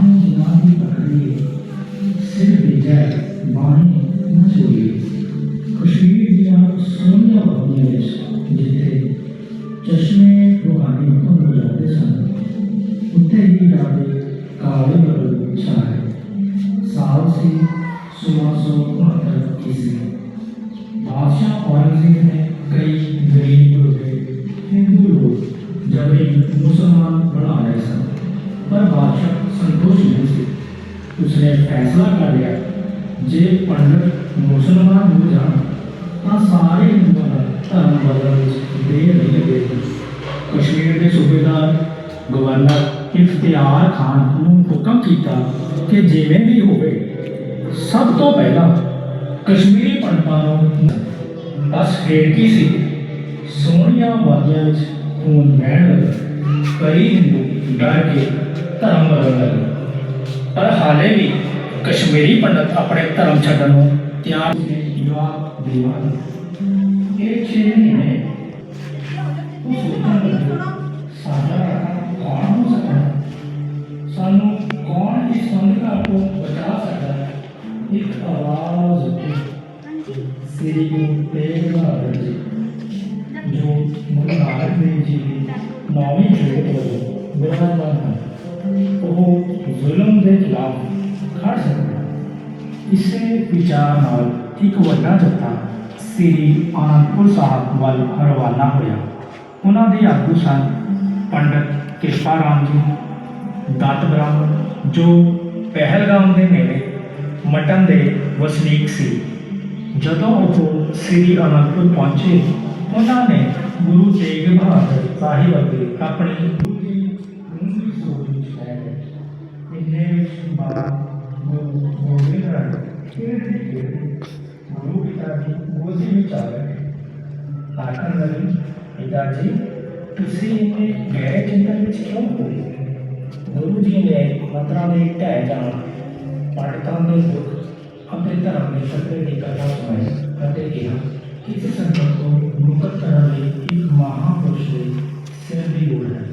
ਬਾਣੀ ਨਾ ਹੀ ਪਕੜੀਏ ਸਿਰ ਦੇ ਜਾਏ ਬਾਣੀ ਨਾ ਛੋੜੀਏ ਕਸ਼ਮੀਰ ਦੀਆਂ ਸੋਹਣੀਆਂ ਵਾਦੀਆਂ ਵਿੱਚ ਜਿੱਥੇ ਚਸ਼ਮੇ ਰੂਹਾਨੀ ਹੁਕਮ ਹੋ ਜਾਂਦੇ ਸਨ ਉੱਥੇ ਹੀ ਰਾਵੇ ਕਾਲੇ ਬੱਦਲ ਛਾਏ ਸਾਲ ਸੀ 1669 ਈਸਵੀ ਬਾਦਸ਼ਾਹ ਔਰੰਗਜ਼ੇਬ ਨੇ ਕਈ ਗਰੀਬ ਲੋਕ ਹਿੰਦੂ ਲੋਕ ਜਬਰੀ ਮੁਸਲਮਾਨ ਬਣਾ ਲਏ ਸਨ ਪਰ ਬਾਦਸ਼ਾਹ ਸੰਤੋਸ਼ ਨਹੀਂ ਸੀ। ਉਸਨੇ ਫੈਸਲਾ ਕਰ ਲਿਆ, ਜੇ ਪੰਡਤ ਮੁਸਲਮਾਨ ਹੋ ਜਾਣ, ਤਾਂ ਸਾਰੇ ਹਿੰਦੂਆਂ ਦਾ ਧਰਮ ਬਦਲਣ ਵਿੱਚ ਦੇਰ ਨਹੀਂ ਲੱਗੇਗੀ ਕਸ਼ਮੀਰ ਦੇ ਸੂਬੇਦਾਰ ਗਵਰਨਰ ਇਫਤਿਆਰ ਖਾਨ ਨੂੰ ਹੁਕਮ ਕੀਤਾ ਕਿ ਜਿਵੇਂ ਵੀ ਹੋਵੇ, ਸਭ ਤੋਂ ਪਹਿਲਾਂ ਕਸ਼ਮੀਰੀ ਪੰਡਤਾਂ ਨੂੰ ਬਸ ਫੇਰ ਕੀ ਸੀ? ਸੋਹਣੀਆਂ ਵਾਦੀਆਂ ਵਿੱਚ ਖੂਨ ਵਹਿਣ ਲੱਗਾ। ਕਈ ਹਿੰਦੂ ਡਰ ਕੇ ਧਰਮ ਬਦਲਣ ਲੱਗੇ ਪਰ ਹਾਲੇ ਵੀ ਕਸ਼ਮੀਰੀ ਪੰਡਤ ਆਪਣੇ ਧਰਮ ਛੱਡਣ ਨੂੰ ਤਿਆਰ ਜਵਾਬ ਦੇਵਾਂ ਇਹ ਛੇ ਮਹੀਨੇ ਉਹ ਸੋਚਣ ਸਾਡਾ ਕੌਣ ਹੋ ਸਕਦਾ ਸਾਨੂੰ ਕੌਣ ਇਸ ਸੰਕਟ ਤੋਂ ਬਚਾ ਸਕਦਾ ਹੈ? ਇੱਕ ਆਵਾਜ਼ ਉੱਠੀ ਸ੍ਰੀ ਗੁਰੂ ਤੇਗ ਬਹਾਦਰ ਜੀ, ਜੋ ਗੁਰੂ ਨਾਨਕ ਦੇਵ ਜੀ ਦੀ ਨੌਵੀਂ ਜੋਤ ਵਜੋਂ ਵਿਰਾਜਮਾਨ ਹਨ ਜ਼ੁਲਮ ਦੇ ਖਿਲਾਫ ਖੜ ਸਕਦੇ ਇਸੇ ਵਿਚਾਰ ਨਾਲ ਇੱਕ ਵੱਡਾ ਜੱਥਾ ਸ੍ਰੀ ਆਨੰਦਪੁਰ ਸਾਹਿਬ ਵੱਲ ਰਵਾਨਾ ਹੋਇਆ। ਉਹਨਾਂ ਦੇ ਆਗੂ ਸਨ ਪੰਡਤ ਕਿਰਪਾ ਰਾਮ ਜੀ, ਦਤ ਬ੍ਰਾਹਮਣ, ਜੋ ਪਹਿਲਗਾਮ ਦੇ ਨੇੜੇ ਮਟਨ ਦੇ ਵਸਨੀਕ ਸੀ। ਜਦੋਂ ਉਹ ਸ੍ਰੀ ਅਨੰਦਪੁਰ ਪਹੁੰਚੇ, ਉਹਨਾਂ ਨੇ ਗੁਰੂ ਤੇਗ ਬਹਾਦਰ ਸਾਹਿਬ ਅੱਗੇ ਆਪਣੀ ਗੁਰੂ ਗੋਦੀ ਵਿੱਚ ਆ ਗਏ ਆਖਣ ਲੱਗੇ ਪਿਤਾ ਤੁਸੀਂ ਇੰਨੇ ਗਹਿਰੇ ਚਿੰਤਨ ਵਿੱਚ ਕਿਉਂ ਹੋ ਗੁਰੂ ਜੀ ਨੇ ਮੰਤਰਾਂ ਦੇ ਢਹਿ ਜਾਣ, ਪੰਡਤਾਂ ਦੇ ਦੁੱਖ, ਆਪਣੇ ਧਰਮ ਦੇ ਸੱਤੇ ਦੀ ਕਥਾ ਸੁਣਾਈ ਅਤੇ ਕਿਹਾ ਕਿ ਇਸ ਸੰਕਟ ਤੋਂ ਮੁਕਤ ਕਰਨ ਲਈ ਇੱਕ ਮਹਾਪੁਰਸ਼ ਦੇ ਸਿਰ ਦੀ ਲੋੜ ਹੈ।